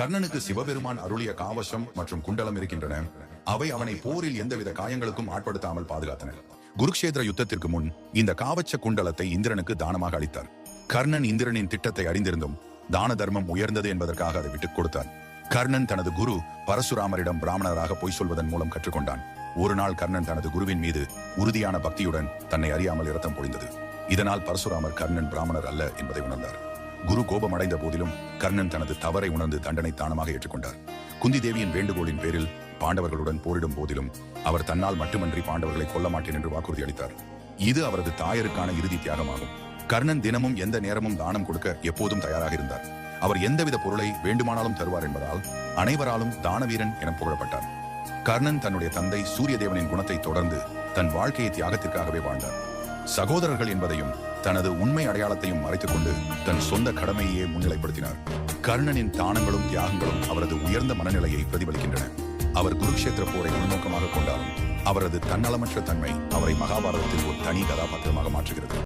கர்ணனுக்கு சிவபெருமான் அருளிய காவசம் மற்றும் குண்டலம் இருக்கின்றன. அவை அவனை போரில் எந்தவித காயங்களுக்கும் ஆட்படுத்தாமல் பாதுகாத்தன. குருக்ஷேத்திர யுத்தத்திற்கு முன் இந்த காவச்ச குண்டலத்தை இந்திரனுக்கு தானமாக அளித்தார். கர்ணன் இந்திரனின் திட்டத்தை அறிந்திருந்தும் தான தர்மம் உயர்ந்தது என்பதற்காக அதை விட்டுக் கொடுத்தார். கர்ணன் தனது குரு பரசுராமரிடம் பிராமணராக பொய் சொல்வதன் மூலம் கற்றுக்கொண்டான். ஒரு நாள் கர்ணன் தனது குருவின் மீது உறுதியான பக்தியுடன் தன்னை அறியாமல் இரத்தம் பொழிந்தது. இதனால் பரசுராமர் கர்ணன் பிராமணர் அல்ல என்பதை உணர்ந்தார். குரு கோபமடைந்த போதிலும் கர்ணன் தனது தவறை உணர்ந்து தண்டனை தானமாக ஏற்றுக்கொண்டார். குந்தி தேவியின் வேண்டுகோளின் பேரில் பாண்டவர்களுடன் போரிடும் போதிலும் அவர் தன்னால் மட்டுமன்றி பாண்டவர்களை கொல்ல மாட்டேன் என்று வாக்குறுதி அளித்தார். இது அவரது தாயருக்கான இறுதி தியாகமாகும். கர்ணன் தினமும் எந்த நேரமும் தானம் கொடுக்க எப்போதும் தயாராக இருந்தார். அவர் எந்தவித பொருளை வேண்டுமானாலும் தருவார் என்பதால் அனைவராலும் தானவீரன் என புகழப்பட்டார். கர்ணன் தன்னுடைய தந்தை சூரிய தேவனின் குணத்தை தொடர்ந்து தன் வாழ்க்கையை தியாகத்திற்காகவே வாழ்ந்தார். சகோதரர்கள் என்பதையும் தனது உண்மை அடையாளத்தையும் மறைத்துக் கொண்டு தன் சொந்த கடமையே முன்னிலைப்படுத்தினார். கர்ணனின் தானங்களும் தியாகங்களும் அவரது உயர்ந்த மனநிலையை பிரதிபலிக்கின்றன. அவர் குருக்ஷேத்திர போரை உள்நோக்கமாக கொண்டாலும் அவரது தன்னலமற்ற தன்மை அவரை மகாபாரதத்தில் ஒரு தனி கதாபாத்திரமாக மாற்றுகிறது.